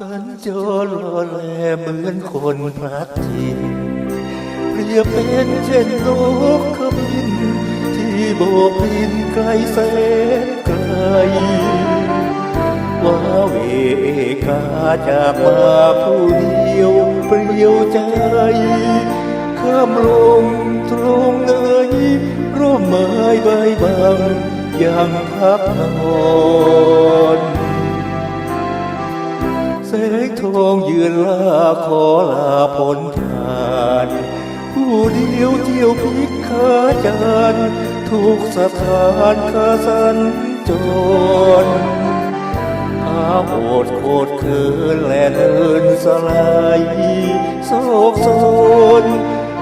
ฉันจะรอเหมือนคนพลัดถิ่นเปรียบเป็นเช่นนกขมิ้นที่โบกบินไกลแสนไกลว่าเวกาจากมาผู้เดียวเปลี่ยวใจข้ามลงตรงไหนร่มไม้ใบบางยังพักนอน งทองยืนลาขอลาผลทาน ผู้เดียวเที่ยวพิกขาจานทุกสถานขาสัญจรอาโหดโคตรเคินและเดินสลายโศกโซน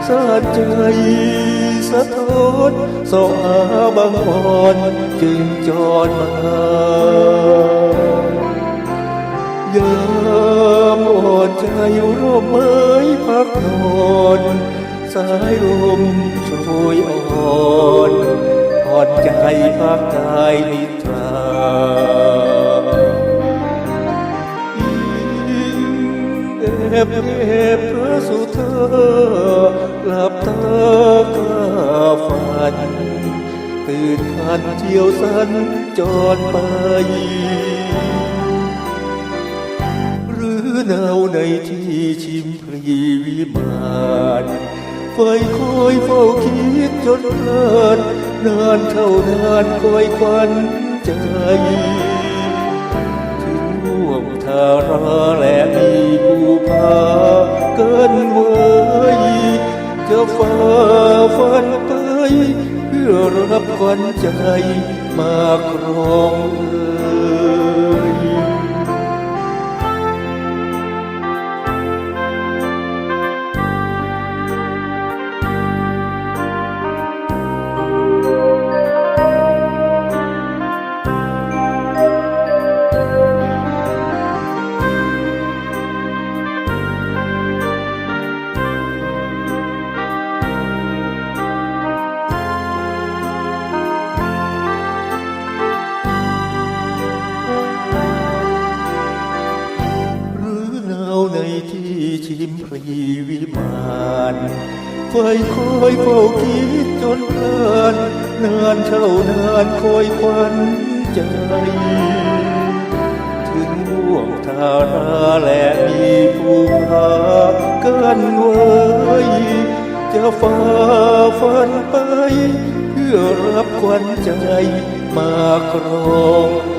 สะใจสะท้อนสอหาบางอ่อนจึงจอดมา ยามอ่อนใจร่มไม้พักนอนสายลมช่วยอ่อนผ่อนใจพักกายนิทราแอบแอบพระสุธาหลับตากล้าฝัน ตื่นทันเที่ยวสันจรไป หนาวในที่ชิมพรีวิมานไฟคอยเฝ้าคิดจนเพลินนานเท่านานคอยควันใจ ถึงห่วงทาราและมีผู้พาเกินเวยจะฝ่าฟันไปเพื่อรับควันใจมาครองเอ่ย ชิมพรีวิมานไฟคอยเฝ้าคิดจนเพลินนานเท่านานคอยควันใจ ถึงห่วงทาราและมีผู้พาเกินไว้จะฝ่าฟันไป เพื่อรับควันใจมาครอง